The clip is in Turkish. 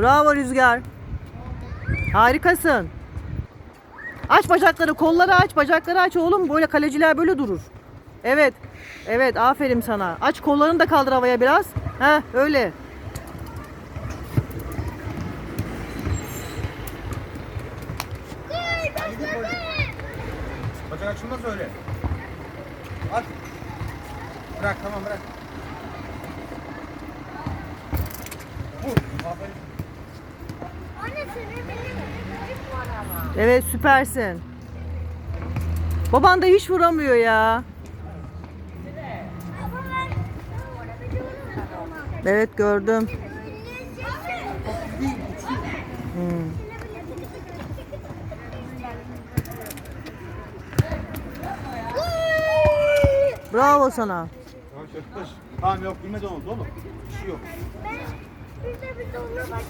Bravo Rüzgar. Harikasın. Aç bacakları, kolları aç, bacakları aç oğlum. Böyle kaleciler böyle durur. Evet. Evet, aferin sana. Aç kollarını da kaldır havaya biraz. Heh, öyle. Bacak açılmaz öyle. At. Bırak tamam bırak. Vur. Aferin. Evet, süpersin. Baban da hiç vuramıyor ya. Evet, gördüm. Hmm. Bravo sana. Tamam yok bilmez onu oğlum. Bir şey yok. Ben bir de bir de ona bakalım.